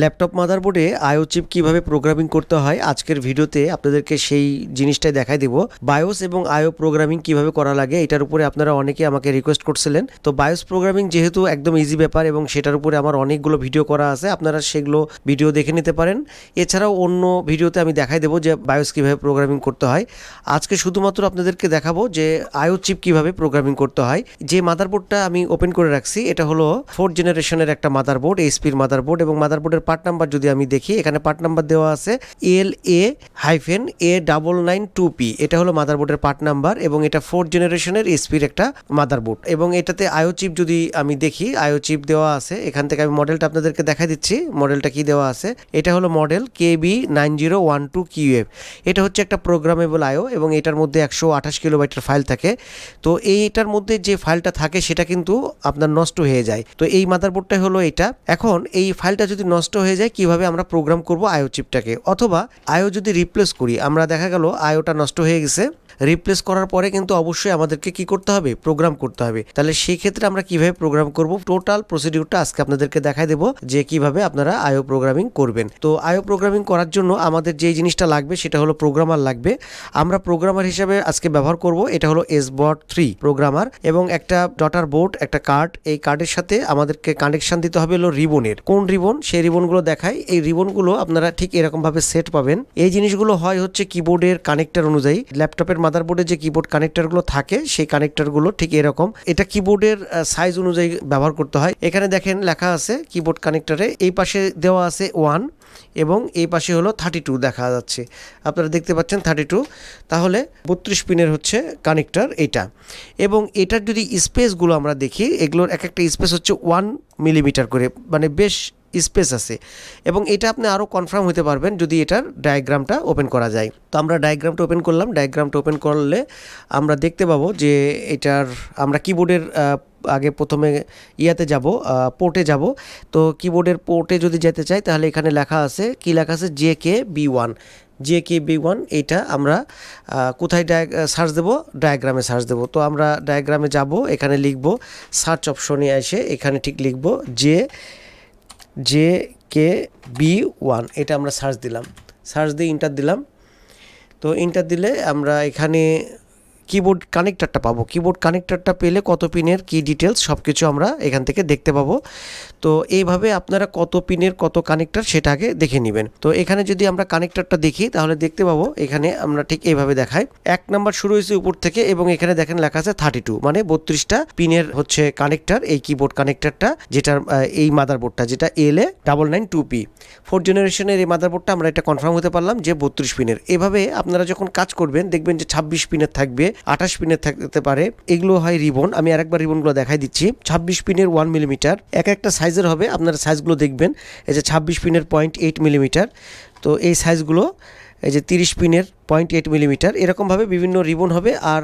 Laptop মাদারবোর্ডে IO chip কীভাবে programming করতে হয় আজকের ভিডিওতে আপনাদেরকে সেই জিনিসটাই দেখাই দেব। বায়োস এবং আইও প্রোগ্রামিং কীভাবে করা লাগে এটার উপরে আপনারা অনেকে আমাকে রিকোয়েস্ট করছিলেন। তো বায়োস প্রোগ্রামিং যেহেতু একদম ইজি ব্যাপার এবং সেটার উপরে আমার অনেকগুলো ভিডিও করা আছে, আপনারা সেগুলো ভিডিও দেখে নিতে পারেন। এছাড়াও অন্য ভিডিওতে আমি দেখাই দেবো যে বায়োস কীভাবে প্রোগ্রামিং করতে হয়। আজকে শুধুমাত্র আপনাদেরকে দেখাবো যে আইও চিপ কীভাবে প্রোগ্রামিং করতে হয়। যে মাদারবোর্ডটা আমি ওপেন করে রাখছি, এটা হলো ফোর্থ জেনারেশনের একটা মাদারবোর্ড এইচপির মাদারবোর্ড এবং মাদারবোর্ডের পার্ট নাম্বার যদি আমি দেখি, এখানে পার্ট নাম্বার দেওয়া আছে L A hyphen A double nine two P. এটা হলো মাদারবোর্ডের পার্ট নাম্বার এবং এটা ফোর্থ জেনারেশনের এইচপির একটা মাদারবোর্ড। এবং এটাতে আয়ো চিপ যদি আমি দেখি আয়ো চিপ দেওয়া আছে। এখান থেকে আমি মডেলটা আপনাদেরকে দেখা দিচ্ছি, মডেলটা কি দেওয়া আছে। এটা হলো model K B nine zero one two QF এটা হচ্ছে একটা প্রোগ্রামেবল আয়ো এবং এটার মধ্যে একশো আঠাশ কিলোবাইটের ফাইল থাকে। তো এইটার মধ্যে যে ফাইলটা থাকে, সেটা কিন্তু আপনার নষ্ট হয়ে যায়। তো এই মাদারবোর্ডটা হলো এটা। এখন এই ফাইলটা যদি নষ্ট হয়ে যায়, কীভাবে আমরা প্রোগ্রাম করব আয়ো চিপটাকে অথবা আয়ো যদি রিপ্লেস করি, আমরা দেখা গেল আয়োটা নষ্ট হয়ে গেছে। রিপ্লেস করার পরে কিন্তু অবশ্যই আমাদেরকে কি করতে হবে? প্রোগ্রাম করতে হবে। তাহলে সেই ক্ষেত্রে আমরা কীভাবে প্রোগ্রাম করব? টোটাল প্রসিডিউরটা আজকে আপনাদেরকে দেখাই দেবো যে কীভাবে আপনারা আইও প্রোগ্রামিং করবেন। তো আয়ো প্রোগ্রামিং করার জন্য আমাদের যে জিনিসটা লাগবে সেটা হলো প্রোগ্রামার লাগবে। আমরা প্রোগ্রামার হিসাবে আজকে ব্যবহার করব, এটা হলো এস বট থ্রি প্রোগ্রামার এবং একটা ডটার বোর্ড একটা কার্ড এই কার্ডের সাথে আমাদেরকে কানেকশন দিতে হবে হলো রিবনের কোন রিবন সেই রিবনগুলো দেখায় এই রিবনগুলো আপনারা ঠিক এরকমভাবে সেট পাবেন। এই জিনিসগুলো হয় হচ্ছে কিবোর্ডের কানেক্টার অনুযায়ী। ল্যাপটপের মাদারবোর্ডে যে কিবোর্ড কানেক্টরগুলো থাকে, সেই কানেক্টারগুলো ঠিক এরকম। এটা কিবোর্ডের সাইজ অনুযায়ী ব্যবহার করতে হয়। এখানে দেখেন লেখা আছে কিবোর্ড কানেক্টরে এই পাশে দেওয়া আছে ওয়ান এবং এই পাশে হলো থার্টি টু দেখা যাচ্ছে। আপনারা দেখতে পাচ্ছেন থার্টি টু তাহলে বত্রিশ পিনের হচ্ছে কানেক্টার এটা। এবং এটার যদি স্পেসগুলো আমরা দেখি, এগুলোর এক একটা স্পেস হচ্ছে ওয়ান মিলিমিটার করে। মানে বেশ স্পেস আছে। এবং এটা আপনি আরও কনফার্ম হতে পারবেন যদি এটার ডায়াগ্রামটা ওপেন করা যায়। তো আমরা ডায়াগ্রামটা ওপেন করলাম। ডায়াগ্রামটা ওপেন করলে আমরা দেখতে পাবো যে এটার আমরা কিবোর্ডের আগে প্রথমে ইয়াতে যাব পোর্টে যাব। তো কিবোর্ডের পোর্টে যদি যেতে চাই তাহলে এখানে লেখা আছে, কি লেখা আছে? J K B one J K B one এইটা আমরা কোথায় ডায় সার্চ দেবো? ডায়াগ্রামে সার্চ দেবো। তো আমরা ডায়াগ্রামে যাব, এখানে লিখব সার্চ অপশনে এসে এখানে ঠিক লিখব যে জে কে বি ওয়ান, এটা আমরা সার্চ দিলাম। সার্চ দিয়ে ইন্টার দিলাম। তো ইন্টার দিলে আমরা এখানে কিবোর্ড কানেক্টারটা পাবো। কিবোর্ড কানেক্টরটা পেলে কত পিনের কি ডিটেলস সব কিছু আমরা এখান থেকে দেখতে পাবো। তো এইভাবে আপনারা কত পিনের কত কানেক্টার সেটা আগে দেখে নেবেন। তো এখানে যদি আমরা কানেক্টারটা দেখি, তাহলে দেখতে পাবো, এখানে আমরা ঠিক এইভাবে দেখাই। এক নাম্বার শুরু হয়েছে উপর থেকে এবং এখানে দেখেন লেখা আছে থার্টি টু মানে বত্রিশটা পিনের হচ্ছে কানেক্টার এই কিবোর্ড কানেক্টরটা যেটা এই মাদারবোর্ডটা যেটা L A double nine two P fourth জেনারেশনের এই মাদারবোর্ডটা আমরা এটা কনফার্ম হতে পারলাম যে বত্রিশ পিনের। এভাবে আপনারা যখন কাজ করবেন, দেখবেন যে ছাব্বিশ পিনের থাকবে আঠাশ পিনের থাকতে পারে। এগুলো হয় রিবন। আমি আরেকবার রিবনগুলো দেখাই দিচ্ছি। ছাব্বিশ পিনের ওয়ান মিলিমিটার এক একটা সাইজের হবে। আপনারা সাইজগুলো দেখবেন। এই যে ছাব্বিশ পিনের পয়েন্ট এইট মিলিমিটার তো এই সাইজগুলো এই যে তিরিশ পিনের পয়েন্ট এইট মিলিমিটার, এরকমভাবে বিভিন্ন রিবন হবে। আর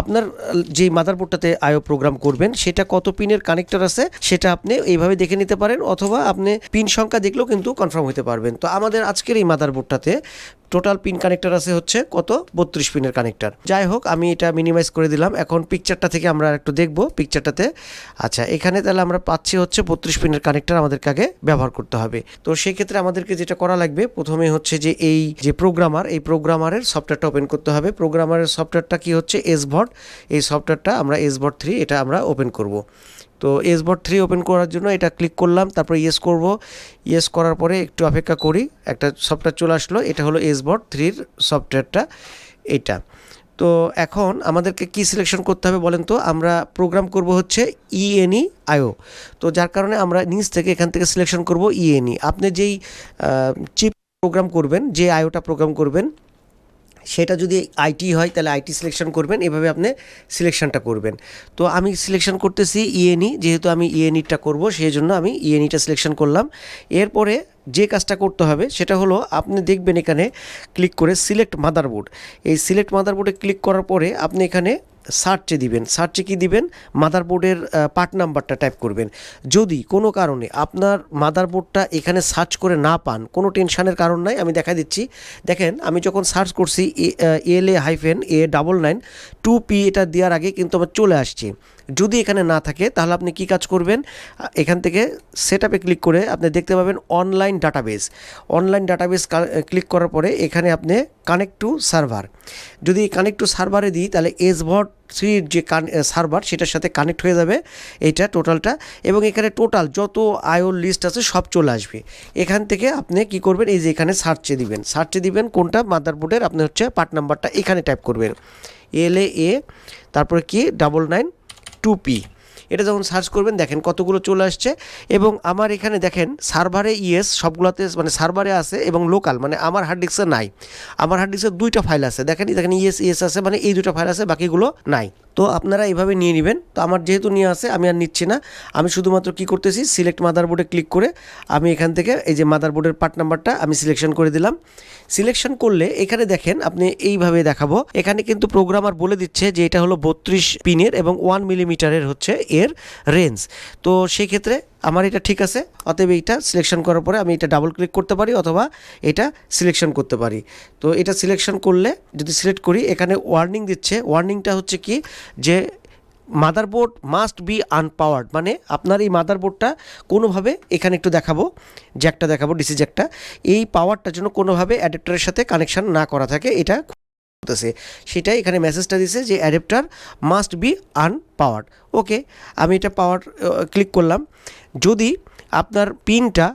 আপনার যেই মাদারবোর্ডটাতে আইও প্রোগ্রাম করবেন, সেটা কত পিনের কানেক্টর আছে, সেটা আপনি এইভাবে দেখে নিতে পারেন, অথবা আপনি পিন সংখ্যা দেখলেও কিন্তু কনফার্ম হতে পারবেন। তো আমাদের আজকের এই মাদারবোর্ডটাতে টোটাল পিন কানেক্টর আছে হচ্ছে কত? বত্রিশ পিনের কানেক্টর। যাই হোক, আমি এটা মিনিমাইজ করে দিলাম। এখন পিকচারটা থেকে আমরা একটু দেখব পিকচারটাতে। আচ্ছা এখানে তাহলে আমরা পাচ্ছি হচ্ছে বত্রিশ পিনের কানেক্টর আমাদেরকে আগে ব্যবহার করতে হবে। তো সেই ক্ষেত্রে আমাদেরকে যেটা করা লাগবে, প্রথমে হচ্ছে যে এই যে প্রোগ্রামার, এই প্রোগ্রামারের সফটওয়্যারটা ওপেন করতে হবে। প্রোগ্রামারের সফটওয়্যারটা কি হচ্ছে? এসভট এই সফটওয়্যারটা আমরা এসভট থ্রি এটা আমরা ওপেন করব। তো এসবট থ্রি ওপেন করার জন্য এটা ক্লিক করলাম, তারপর ইয়েস করব। ইয়েস করার পরে একটু অপেক্ষা করি, একটা সফটওয়্যার চলে আসলো, এটা হলো এসবট থ্রির সফটওয়্যারটা, এটা। তো এখন আমাদেরকে কি সিলেকশন করতে হবে বলেন তো? আমরা প্রোগ্রাম করব হচ্ছে E ইএনই আইও তো যার কারণে আমরা নিচ থেকে এখান থেকে সিলেকশন করব ইএনই আপনি যেই চিপ প্রোগ্রাম করবেন, যে আইওটা প্রোগ্রাম করবেন সেটা যদি আইটি হয়, তাহলে আইটি সিলেকশন করবেন। এভাবে আপনি সিলেকশনটা করবেন। তো আমি সিলেকশন করতেছি ইএনই যেহেতু আমি ইএনইটা করব সেই জন্য আমি ইএনইটা সিলেকশন করলাম। এরপরে যে কাজটা করতে হবে, সেটা হলো আপনি দেখবেন এখানে ক্লিক করে সিলেক্ট মাদারবোর্ড এই সিলেক্ট মাদারবোর্ডে ক্লিক করার পরে আপনি এখানে সার্চে দিবেন, সার্চে কি দিবেন? মাদারবোর্ডের পার্ট নাম্বারটা টাইপ করবেন। যদি কোনো কারণে আপনার মাদারবোর্ডটা এখানে সার্চ করে না পান, কোনো টেনশানের কারণ নাই, আমি দেখা দিচ্ছি। দেখেন, আমি যখন সার্চ করছি L A hyphen A double nine two P এটা দেওয়ার আগে কিন্তু আমার চলে আসছে। যদি এখানে না থাকে, তাহলে আপনি কি কাজ করবেন? এখান থেকে সেট আপে ক্লিক করে আপনি দেখতে পাবেন online database online database click করার পরে এখানে আপনি কানেক্ট টু সার্ভার যদি কানেক্ট টু সার্ভারে দিই, তাহলে এসভট থ্রির যে সার্ভার সেটার সাথে কানেক্ট হয়ে যাবে। এইটা টোটালটা এবং এখানে টোটাল যত আয়োর লিস্ট আছে, সব চলে আসবে। এখান থেকে আপনি কি করবেন? এই যে এখানে সার্চে দিবেন। সার্চে দিবেন কোনটা? মাদারবোর্ডের আপনি হচ্ছে পার্ট নাম্বারটা এখানে টাইপ করবেন। এল এ তারপরে কি? ডাবল নাইন টু পি এটা যখন সার্চ করবেন, দেখেন কতগুলো চলে আসছে। এবং আমার এখানে দেখেন সার্ভারে ইএস সবগুলোতে মানে সার্ভারে আছে এবং লোকাল মানে আমার হার্ড ডিস্কে নাই। আমার হার্ড ডিস্কে দুইটা ফাইল আছে। দেখেন দেখেন ইএস ইএস আছে মানে এই দুটো ফাইল আছে, বাকিগুলো নাই। তো আপনারা এইভাবে নিয়ে নেবেন। তো আমার যেহেতু নিয়ে আসে, আমি আর নিচ্ছি না। আমি শুধুমাত্র কি করতেছি সিলেক্ট মাদারবোর্ডে ক্লিক করে আমি এখান থেকে এই যে মাদারবোর্ডের পার্ট নাম্বারটা আমি সিলেকশন করে দিলাম। সিলেকশন করলে এখানে দেখেন আপনি এইভাবে দেখাবো। এখানে কিন্তু প্রোগ্রামার বলে দিচ্ছে যে এটা হলো বত্রিশ পিনের এবং ওয়ান মিলিমিটারের হচ্ছে এর রেঞ্জ তো সেই ক্ষেত্রে আমার এটা ঠিক আছে, অতএব এইটা সিলেকশন করার পরে আমি এটা ডাবল ক্লিক করতে পারি অথবা এটা সিলেকশন করতে পারি। তো এটা সিলেকশন করলে যদি সিলেক্ট করি, এখানে ওয়ার্নিং দিচ্ছে। ওয়ার্নিংটা হচ্ছে কি? যে মাদারবোর্ড মাস্ট বি আনপাওয়ার্ড মানে আপনার এই মাদারবোর্ডটা কোনোভাবে এখানে একটু দেখাবো জ্যাকটা দেখাবো ডিসি জ্যাকটা এই পাওয়ারটার জন্য কোনোভাবে অ্যাডাপ্টারের সাথে কানেকশান না করা থাকে, এটা করতেছে। সেটাই এখানে মেসেজটা দিছে যে adapter must be unpowered okay আমি এটা পাওয়ার ক্লিক করলাম। যদি আপনার পিনটা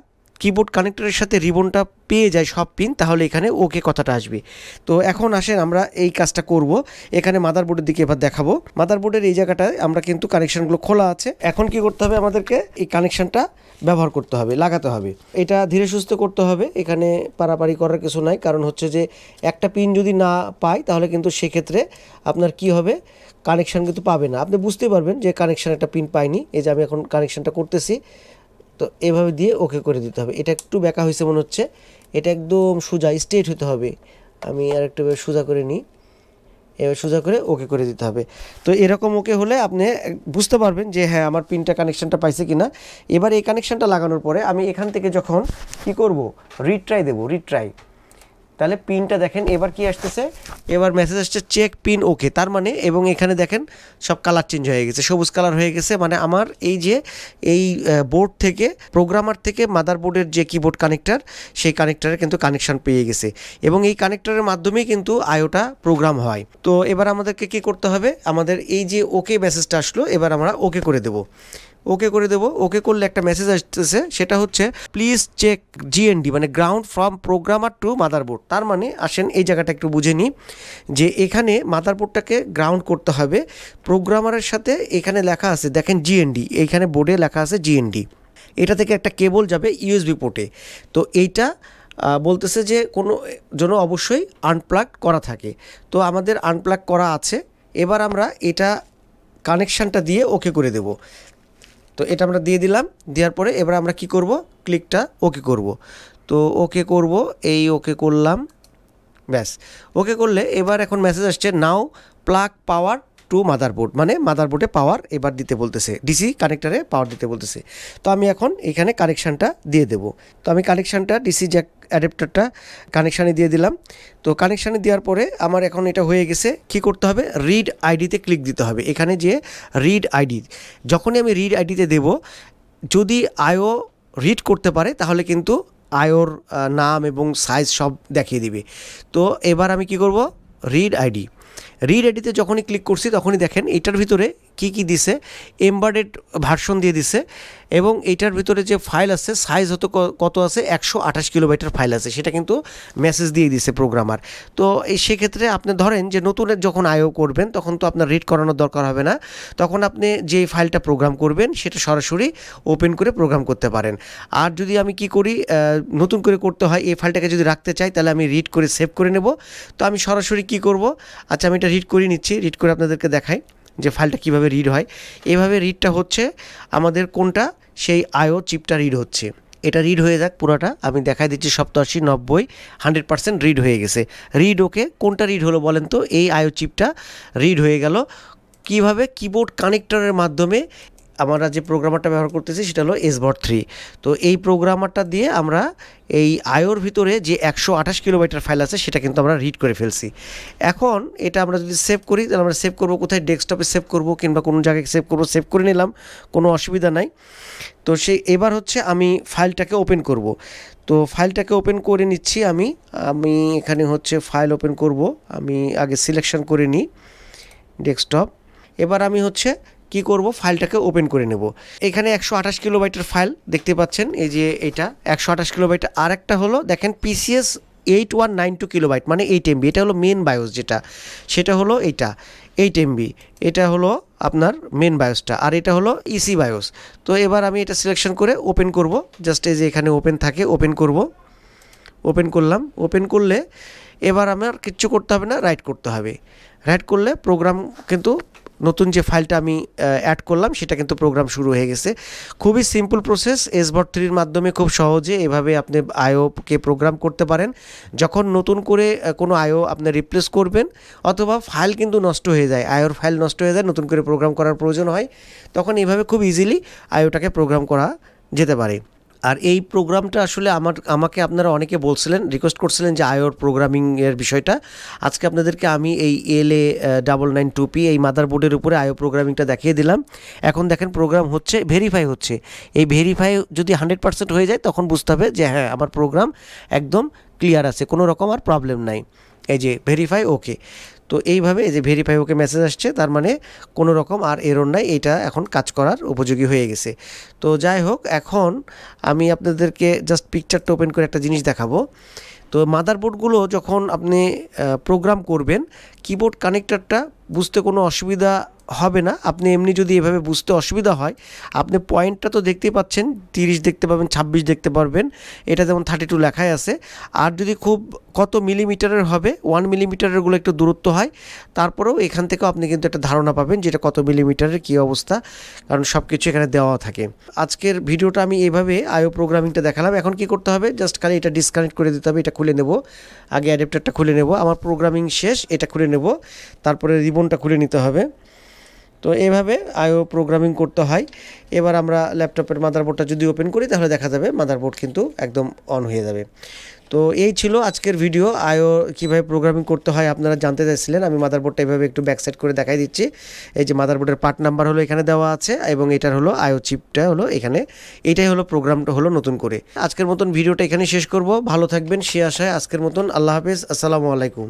কিবোর্ড কানেক্টরের সাথে রিবনটা পেয়ে যায় সব পিন তাহলে এখানে ওকে কথাটা আসবে। তো এখন আসেন আমরা এই কাজটা করব। এখানে মাদারবোর্ডের দিকে এবার দেখাবো। মাদারবোর্ডের এই জায়গাটায় আমরা কিন্তু কানেকশানগুলো খোলা আছে। এখন কি করতে হবে আমাদেরকে? এই কানেকশানটা ব্যবহার করতে হবে, লাগাতে হবে। এটা ধীরে সুস্থ করতে হবে। এখানে পারাপারি করার কিছু নাই, কারণ হচ্ছে যে একটা পিন যদি না পাই, তাহলে কিন্তু সেক্ষেত্রে আপনার কি হবে? কানেকশান কিন্তু পাবে না। আপনি বুঝতে পারবেন যে কানেকশন একটা পিন পাইনি। এই যে আমি এখন কানেকশানটা করতেছি। তো এভাবে দিয়ে ওকে করে দিতে হবে। এটা একটু ব্যাকা হয়েছে মনে হচ্ছে। এটা একদম সোজা স্ট্রেট হতে হবে। আমি আর একটু সোজা করে নিই। এবার সোজা করে ওকে করে দিতে হবে। তো এরকম ওকে হলে আপনি বুঝতে পারবেন যে হ্যাঁ আমার পিনটা কানেকশানটা পাইছে কি না এবার এই কানেকশানটা লাগানোর পরে আমি এখান থেকে যখন কি করব? রিট্রাই দেবো রিট্রাই তাহলে পিনটা দেখেন, এবার কি আসতেছে? এবার মেসেজ আসছে চেক পিন ওকে তার মানে এবং এখানে দেখেন সব কালার চেঞ্জ হয়ে গেছে, সবুজ কালার হয়ে গেছে। মানে আমার এই যে, এই বোর্ড থেকে প্রোগ্রামার থেকে মাদারবোর্ডের যে কিবোর্ড কানেক্টার সেই কানেক্টরের কিন্তু কানেকশন পেয়ে গেছে। এবং এই কানেক্টারের মাধ্যমেই কিন্তু আয়োটা প্রোগ্রাম হয়। তো এবার আমাদেরকে কি করতে হবে? আমাদের এই যে ওকে মেসেজটা আসলো, এবার আমরা ওকে করে দেবো। ওকে করে দেবো। ওকে করলে একটা মেসেজ আসতেছে, সেটা হচ্ছে প্লিজ চেক জিএনডি মানে ground from programmer to motherboard তার মানে আসেন এই জায়গাটা একটু বুঝে নিই, যে এখানে মাদারবোর্ডটাকে গ্রাউন্ড করতে হবে। প্রোগ্রামারের সাথে এখানে লেখা আছে, দেখেন জিএনডি এইখানে বোর্ডে লেখা আছে জিএনডি এটা থেকে একটা কেবল যাবে ইউএসবি পোর্টে তো এইটা বলতেছে যে কোনো জন্য অবশ্যই আনপ্লাগ করা থাকে। তো আমাদের আনপ্লাগ করা আছে। এবার আমরা এটা কানেকশানটা দিয়ে ওকে করে দেব। তো এটা আমরা দিয়ে দিলাম, দেওয়ার পরে এবার আমরা কি করব? ক্লিকটা ওকে করব। তো ওকে করব, এই ওকে করলাম, ব্যাস। ওকে করলে এবার এখন মেসেজ আসছে now plug power to motherboard মানে মাদারবোর্ডে পাওয়ার এবার দিতে বলতেছে ডিসি কানেক্টারে পাওয়ার দিতে বলতেছে। তো আমি এখন এখানে কানেকশানটা দিয়ে দেব। তো আমি কানেকশানটা ডিসি জ্যাক অ্যাডাপ্টারটা কানেকশানে দিয়ে দিলাম। তো কানেকশানে দেওয়ার পরে আমার এখন এটা হয়ে গেছে, কি করতে হবে? রিড আইডিতে ক্লিক দিতে হবে। এখানে যে রিড আইডি যখনই আমি রিড আইডিতে দেব, যদি আইও রিড করতে পারে, তাহলে কিন্তু আয়োর নাম এবং সাইজ সব দেখিয়ে দিবে। তো এবার আমি কি করব? রিড আইডি রিড এডিতে যখনই ক্লিক করছি তখনই দেখেন এটার ভিতরে কি কি দিছে? এমবার্ডেড ভার্সন দিয়ে দিছে এবং এটার ভিতরে যে ফাইল আছে সাইজ হতো কত আছে? একশো আঠাশ কিলোবাইটের ফাইল আছে। সেটা কিন্তু মেসেজ দিয়ে দিছে প্রোগ্রামার তো এই সেক্ষেত্রে আপনি ধরেন যে নতুন যখন আয়ও করবেন, তখন তো আপনার রিড করানোর দরকার হবে না। তখন আপনি যে ফাইলটা প্রোগ্রাম করবেন, সেটা সরাসরি ওপেন করে প্রোগ্রাম করতে পারেন। আর যদি আমি কি করি নতুন করে করতে হয়, এই ফাইলটাকে যদি রাখতে চাই, তাহলে আমি রিড করে সেভ করে নেব। তো আমি সরাসরি কি করব? আচ্ছা আমি এটা রিড করে নিচ্ছি রিড করে আপনাদেরকে দেখাই। যে ফাইলটা কীভাবে রিড হয়। এভাবে রিডটা হচ্ছে, আমাদের কোনটা? সেই আয়ো চিপটা রিড হচ্ছে। এটা রিড হয়ে যাক পুরোটা। আমি দেখাই দিচ্ছি সপ্তাশি নব্বই হান্ড্রেড পার্সেন্ট রিড হয়ে গেছে। রিড ওকে, কোনটা রিড হলো বলেন তো? এই আয়ো চিপটা রিড হয়ে গেল। কীভাবে কিবোর্ড কানেক্টরের মাধ্যমে আমরা যে প্রোগ্রামারটা ব্যবহার করতেছি সেটা হলো এসবট থ্রি তো এই প্রোগ্রামারটা দিয়ে আমরা এই আয়োর ভিতরে যে একশো আঠাশ কিলোমিটার ফাইল আছে, সেটা কিন্তু আমরা রিড করে ফেলছি। এখন এটা আমরা যদি সেভ করি, তাহলে আমরা সেভ করব কোথায়? ডেস্কটপে সেভ করব কিংবা কোনো জায়গায় সেভ করব? সেভ করে নিলাম, কোনো অসুবিধা নাই। তো সেই এবার হচ্ছে আমি ফাইলটাকে ওপেন করব। তো ফাইলটাকে ওপেন করে নিচ্ছি আমি আমি এখানে হচ্ছে ফাইল ওপেন করব। আমি আগে সিলেকশন করে নিই ডেস্কটপ এবার আমি হচ্ছে কি করব? ফাইলটাকে ওপেন করে নেব। এখানে একশো আঠাশ কিলোবাইটের ফাইল দেখতে পাচ্ছেন। এই যে এটা, একশো আঠাশ কিলোবাইট। আর একটা হলো, দেখেন PCS eight one nine two kilobyte মানে এইট এমবি এটা হলো মেন বায়োস যেটা। সেটা হলো এইটা এইট এমবি এটা হলো আপনার মেন বায়োসটা আর এটা হলো ইসি বায়োস তো এবার আমি এটা সিলেকশন করে ওপেন করব। জাস্ট এই যে এখানে ওপেন থাকে ওপেন করব। ওপেন করলাম। ওপেন করলে এবার আমার কিচ্ছু করতে হবে না রাইট করতে হবে। রাইট করলে প্রোগ্রাম কিন্তু নতুন যে ফাইলটা আমি অ্যাড করলাম, সেটা কিন্তু প্রোগ্রাম শুরু হয়ে গেছে। খুবই সিম্পল প্রসেস এসবট থ্রির মাধ্যমে খুব সহজে এভাবে আপনি আইওকে প্রোগ্রাম করতে পারেন। যখন নতুন করে কোনো আইও আপনি রিপ্লেস করবেন, অথবা ফাইল কিন্তু নষ্ট হয়ে যায় আয়োর ফাইল নষ্ট হয়ে যায়, নতুন করে প্রোগ্রাম করার প্রয়োজন হয়, তখন এইভাবে খুব ইজিলি আইওটাকে প্রোগ্রাম করা যেতে পারে। আর এই প্রোগ্রামটা আসলে আমার, আমাকে আপনারা অনেকে বলছিলেন রিকোয়েস্ট করছিলেন যে আয়োর প্রোগ্রামিংয়ের বিষয়টা। আজকে আপনাদেরকে আমি এই L A double nine two P এই মাদারবোর্ডের উপরে আয়ো প্রোগ্রামিংটা দেখিয়ে দিলাম। এখন দেখেন প্রোগ্রাম হচ্ছে ভেরিফাই হচ্ছে। এই ভেরিফাই যদি হান্ড্রেড পার্সেন্ট হয়ে যায়, তখন বুঝতে হবে যে হ্যাঁ আমার প্রোগ্রাম একদম ক্লিয়ার আছে, কোনো রকম আর প্রবলেম নাই। এই যে ভেরিফাই ওকে তো এইভাবে এই যে ভেরিফাই ওকে মেসেজ আসছে, তার মানে কোনো রকম আর এরর নাই, এটা এখন কাজ করার উপযোগী হয়ে গেছে। তো যাই হোক, এখন আমি আপনাদেরকে জাস্ট পিকচারটা ওপেন করে একটা জিনিস দেখাবো। তো মাদারবোর্ডগুলো যখন আপনি প্রোগ্রাম করবেন কিবোর্ড কানেক্টরটা বুঝতে কোনো অসুবিধা হবে না। আপনি এমনি যদি এভাবে বুঝতে অসুবিধা হয়, আপনি পয়েন্টটা তো দেখতেই পাচ্ছেন, তিরিশ দেখতে পাবেন, ছাব্বিশ দেখতে পারবেন। এটা যেমন থার্টি টু লেখাই আছে। আর যদি খুব কত মিলিমিটারের হবে ওয়ান মিলিমিটারেরগুলো একটু দূরত্ব হয়, তারপরেও এখান থেকেও আপনি কিন্তু একটা ধারণা পাবেন যেটা কত মিলিমিটারের কী অবস্থা, কারণ সব কিছু এখানে দেওয়া থাকে। আজকের ভিডিওটা আমি এইভাবে আইও প্রোগ্রামিংটা দেখালাম। এখন কি করতে হবে? জাস্ট খালি এটা ডিসকানেক্ট করে দিতে হবে, এটা খুলে নেব। আগে অ্যাডাপ্টারটা খুলে নেব। আমার প্রোগ্রামিং শেষ, এটা খুলে নেব। তারপরে রিবনটা খুলে নিতে হবে। তো এভাবে আইও প্রোগ্রামিং করতে হয়। এবার আমরা ল্যাপটপের মাদারবোর্ডটা যদি ওপেন করি, তাহলে দেখা যাবে মাদারবোর্ড কিন্তু একদম অন হয়ে যাবে। তো এই ছিল আজকের ভিডিও আইও কীভাবে প্রোগ্রামিং করতে হয় আপনারা জানতে চাইছিলেন, আমি মাদারবোর্ডটা এভাবে একটু ব্যাক সাইড করে দেখাই দিচ্ছি। এই যে মাদারবোর্ডের পার্ট নাম্বার হলো এখানে দেওয়া আছে, এবং এটার হলো আইও চিপটা হলো এখানে। এটাই হলো প্রোগ্রামটা হলো নতুন করে। আজকের মতন ভিডিওটা এখানে শেষ করব। ভালো থাকবেন সে আশায় আজকের মতন। আল্লাহ হাফেজ, আসসালামু আলাইকুম।